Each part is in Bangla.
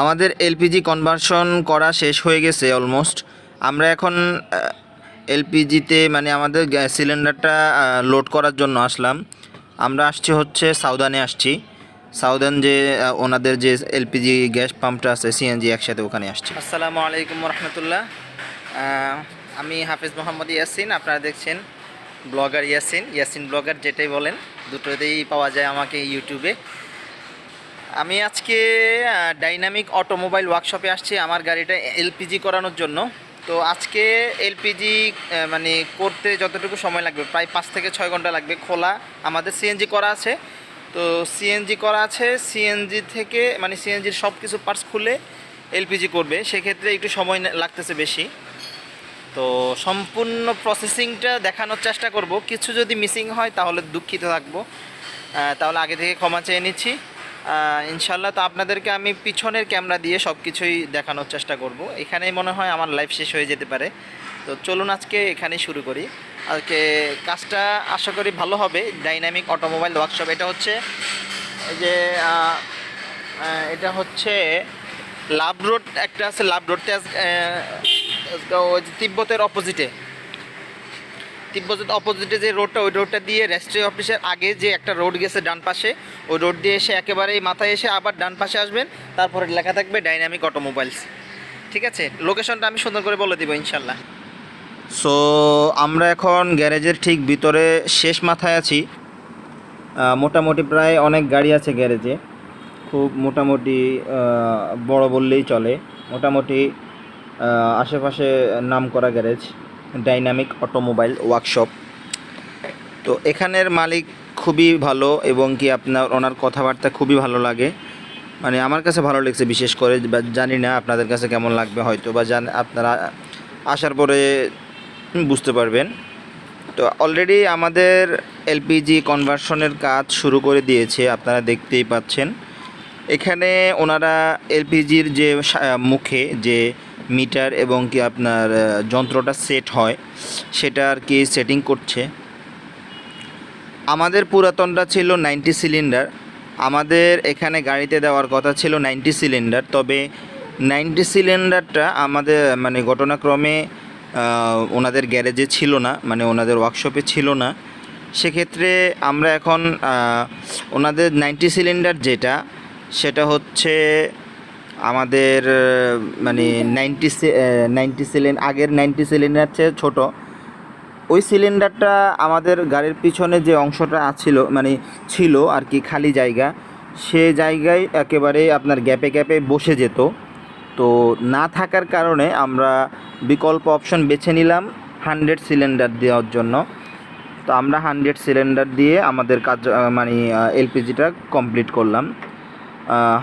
আমাদের এলপিজি কনভার্সন করা শেষ হয়ে গেছে অলমোস্ট আমরা এখন এলপিজিতে মানে আমাদের গ্যাস সিলিন্ডারটা লোড করার জন্য আসলাম। আমরা আসছি হচ্ছে সাউদানে আসছি। সাউদান যে ওনাদের যে এলপিজি গ্যাস পাম্পটা আছে, সিএনজি একসাথে ওখানে আসছি। আসসালামু আলাইকুম রহমতুল্লাহ আমি হাফিজ মোহাম্মদ ইয়াসিন, আপনারা দেখছেন ব্লগার ইয়াসিন। ইয়াসিন ব্লগার যেটাই বলেন, দুটোতেই পাওয়া যায় আমাকে ইউটিউবে আমি আজকে ডাইনামিক অটোমোবাইল ওয়ার্কশপে আসছি আমার গাড়িটা এলপিজি করানোর জন্য। তো আজকে এলপিজি মানে করতে যতটুকু সময় লাগবে, প্রায় পাঁচ থেকে ছয় ঘণ্টা লাগবে খোলা। আমাদের সিএনজি করা আছে। তো সিএনজি করা আছে সিএনজি থেকে মানে সিএনজির সব কিছু পার্টস খুলে এলপিজি করবে। সেক্ষেত্রে একটু সময় লাগতেছে বেশি। তো সম্পূর্ণ প্রসেসিংটা দেখানোর চেষ্টা করব। কিছু যদি মিসিং হয়, তাহলে দুঃখিত থাকব। তাহলে আগে থেকে ক্ষমা চেয়ে নিচ্ছি। ইনশাল্লাহ তো আপনাদেরকে আমি পিছনের ক্যামেরা দিয়ে সব কিছুই দেখানোর চেষ্টা করব। এখানেই মনে হয় আমার লাইফ শেষ হয়ে যেতে পারে। তো চলুন আজকে এখানেই শুরু করি। আজকে কাজটা আশা করি ভালো হবে। ডাইনামিক অটোমোবাইল ওয়ার্কশপ এটা হচ্ছে যে এটা হচ্ছে লাভ রোড, একটা আছে লাভ রোড তিব্বতের অপোজিটে তিব্বতের অপোজিটে যে রোডটা ওই রোডটা দিয়ে রেজিস্ট্রি অফিসের আগে যে একটা রোড গেছে ডান পাশে, ওই রোড দিয়ে এসে একেবারেই মাথায় এসে আবার ডান পাশে আসবেন। তারপরে লেখা থাকবে ডাইনামিক অটোমোবাইলস ঠিক আছে? লোকেশনটা আমি সুন্দর করে বলে দিব ইনশাল্লাহ সো আমরা এখন গ্যারেজের ঠিক ভিতরে শেষ মাথায় আছি। মোটামুটি প্রায় অনেক গাড়ি আছে গ্যারেজে। খুব মোটামুটি বড় বললেই চলে। মোটামুটি আশেপাশে নাম করা গ্যারেজ। Dynamic automobile workshop. তো এখানের মালিক খুবই ভালো এবং কি আপনার ওনার কথাবার্তা খুবই ভালো লাগে। মানে আমার কাছে ভালো লেগেছে বিশেষ করে জানি না আপনাদের কাছে কেমন লাগবে হয়তো, বা জান, আপনারা আসার পরে বুঝতে পারবেন। তো অলরেডি আমাদের এলপিজি কনভার্সনের কাজ শুরু করে দিয়েছে, আপনারা দেখতেই পাচ্ছেন। এখানে ওনারা এলপিজির যে মুখে যে মিটার এবং কি আপনার যন্ত্রটা সেট হয়, সেটা আর কি সেটিং করছে। আমাদের পুরাতনটা ছিল নাইনটি সিলিন্ডার আমাদের এখানে গাড়িতে দেওয়ার কথা ছিল নাইনটি সিলিন্ডার তবে নাইনটি সিলিন্ডারটা আমাদের মানে ঘটনাক্রমে ওনাদের গ্যারেজে ছিল না মানে ওনাদের ওয়ার্কশপে ছিল না। সেক্ষেত্রে আমরা এখন ওনাদের নাইনটি সিলিন্ডার যেটা, সেটা হচ্ছে আমাদের মানে নাইনটি নাইনটি সিলিন্ড আগের নাইনটি সিলিন্ডার চেয়ে ছোটো। ওই সিলিন্ডারটা আমাদের গাড়ির পিছনে যে অংশটা আছিল মানে ছিল আর কি খালি জায়গা, সে জায়গায় একেবারে আপনার গ্যাপে গ্যাপে বসে যেত। তো না থাকার কারণে আমরা বিকল্প অপশন বেছে নিলাম হান্ড্রেড সিলিন্ডার দেওয়ার জন্য। তো আমরা হান্ড্রেড সিলিন্ডার দিয়ে আমাদের কাজ মানে এলপিজিটা কমপ্লিট করলাম।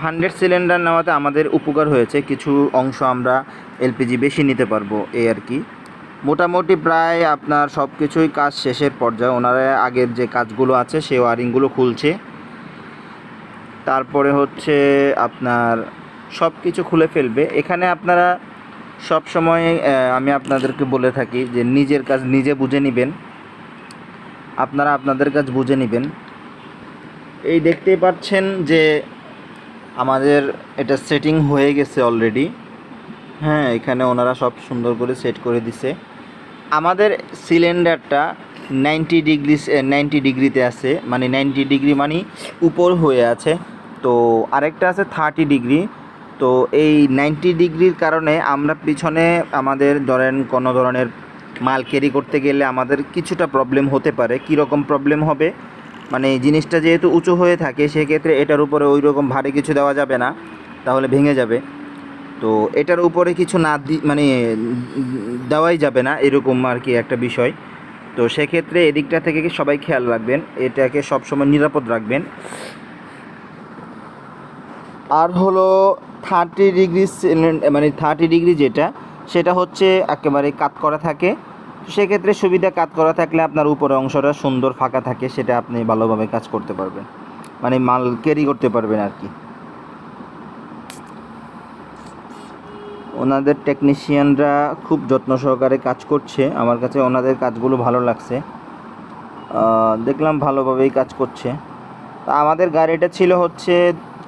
হান্ড্রেড সিলিন্ডার নেওয়াতে আমাদের উপকার হয়েছে। কিছু অংশ আমরা এলপিজি বেশি নিতে পারব এই আর কি। মোটামুটি প্রায় আপনার সব কিছুই কাজ শেষের পর্যায়ে। ওনারা আগের যে কাজগুলো আছে, সে ওয়ারিংগুলো খুলছে। তারপরে হচ্ছে আপনার সব কিছু খুলে ফেলবে। এখানে আপনারা সব সময় আমি আপনাদেরকে বলে থাকি যে নিজের কাজ নিজে বুঝে নেবেন। আপনারা আপনাদের কাজ বুঝে নেবেন। এই দেখতেই পাচ্ছেন যে আমাদের এটা সেটিং হয়ে গেছে অলরেডি হ্যাঁ এখানে ওনারা সব সুন্দর করে সেট করে দিছে। আমাদের সিলিন্ডারটা নাইনটি ডিগ্রি নাইনটি ডিগ্রিতে আছে। মানে নাইনটি ডিগ্রি মানে উপর হয়ে আছে। তো আরেকটা আছে থার্টি ডিগ্রি তো এই নাইনটি ডিগ্রির কারণে আমরা পিছনে আমাদের ধরেন কোনো ধরনের মাল ক্যারি করতে গেলে আমাদের কিছুটা প্রবলেম হতে পারে। কী রকম প্রবলেম হবে? মানে জিনিসটা যেহেতু উঁচু হয়ে থাকে, সেক্ষেত্রে এটার উপরে ওই রকম ভারী কিছু দেওয়া যাবে না, তাহলে ভেঙে যাবে। তো এটার উপরে কিছু না দি মানে দেওয়াই যাবে না, এরকম আর কি একটা বিষয়। তো সেক্ষেত্রে এদিকটা থেকে সবাই খেয়াল রাখবেন, এটাকে সবসময় নিরাপদ রাখবেন। আর হলো থার্টি ডিগ্রি মানে থার্টি ডিগ্রি যেটা, সেটা হচ্ছে একেবারে কাত করা থাকে। সেক্ষেত্রে সুবিধা কাত করা থাকলে আপনার উপরে অংশটা সুন্দর ফাঁকা থাকে, সেটা আপনি ভালোভাবে কাজ করতে পারবেন। মানে মাল ক্যারি করতে পারবেন আর কি। ওনাদের টেকনিশিয়ানরা খুব যত্ন সহকারে কাজ করছে। আমার কাছে ওনাদের কাজগুলো ভালো লাগছে। দেখলাম ভালোভাবেই কাজ করছে। তা আমাদের গাড়িটা ছিল হচ্ছে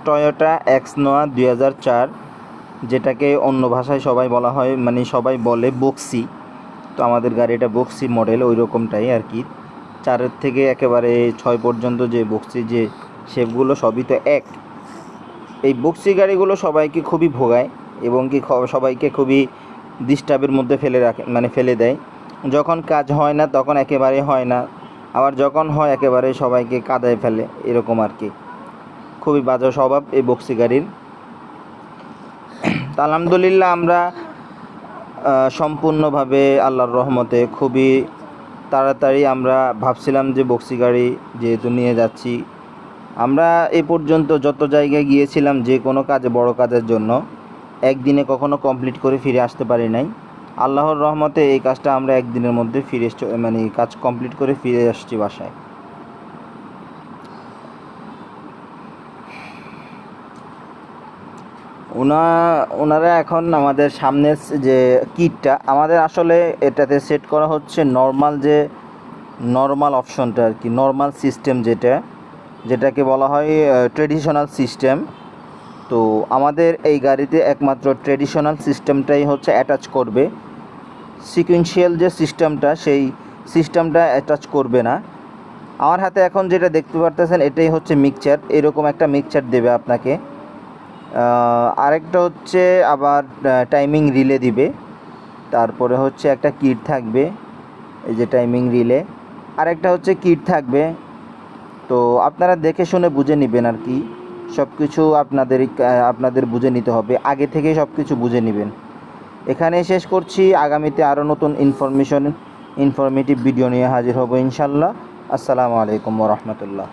টয়োটা এক্স নোয়া দুই হাজার চার, যেটাকে অন্য ভাষায় সবাই বলা হয় মানে সবাই বলে বক্সি তো আমাদের গাড়িটা বক্সি মডেল ওই রকমটাই আর কি। চারের থেকে একেবারে ছয় পর্যন্ত যে বক্সি, যে শেপগুলো সবই তো এক। এই বক্সি গাড়িগুলো সবাইকে খুবই ভোগায় এবং কি সবাইকে খুবই ডিস্টার্বের মধ্যে ফেলে রাখে মানে ফেলে দেয়। যখন কাজ হয় না, তখন একেবারে হয় না। আবার যখন হয়, একেবারে সবাইকে কাদায় ফেলে, এরকম আর কি। খুবই বাজে স্বভাব এই বক্সি গাড়ির। আলহামদুলিল্লাহ আমরা সম্পূর্ণভাবে আল্লাহর রহমতে খুবই তাড়াতাড়ি আমরা ভাবছিলাম যে বক্সি গাড়ি যেহেতু নিয়ে যাচ্ছি। আমরা এ পর্যন্ত যত জায়গায় গিয়েছিলাম যে কোনো কাজে, বড় কাজের জন্য, একদিনে কখনো কমপ্লিট করে ফিরে আসতে পারি নাই। আল্লাহর রহমতে এই কাজটা আমরা একদিনের মধ্যে ফিরে মানে কাজ কমপ্লিট করে ফিরে আসছি বাসায়। ওনা, ওনারা এখন আমাদের সামনের যে কিটটা, আমাদের আসলে এটাতে সেট করা হচ্ছে নর্মাল যে নর্মাল অপশনটা আর কি নর্মাল সিস্টেম যেটা, যেটাকে বলা হয় ট্রেডিশনাল সিস্টেম তো আমাদের এই গাড়িতে একমাত্র ট্রেডিশনাল সিস্টেমটাই হচ্ছে অ্যাটাচ করবে। সিকুয়েন্সিয়াল যে সিস্টেমটা সেই সিস্টেমটা অ্যাটাচ করবে না। আমার হাতে এখন যেটা দেখতে পারতেছেন, এটাই হচ্ছে মিক্সচার এরকম একটা মিক্সচার দেবে আপনাকে। আরেকটা হচ্ছে আবার টাইমিং রিলে দিবে। তারপরে হচ্ছে একটা কিট থাকবে, এই যে টাইমিং রিলে আরেকটা হচ্ছে কিট থাকবে। তো আপনারা দেখে শুনে বুঝে নেবেন আর কি। সব কিছু আপনাদেরই কা- আপনাদের বুঝে নিতে হবে। আগে থেকে সব কিছু বুঝে নেবেন। এখানে শেষ করছি। আগামীতে আরও নতুন ইনফরমেশন ইনফরমেটিভ ভিডিও নিয়ে হাজির হব ইনশাল্লাহ। আসসালামু আলাইকুম রহমতুল্লাহ।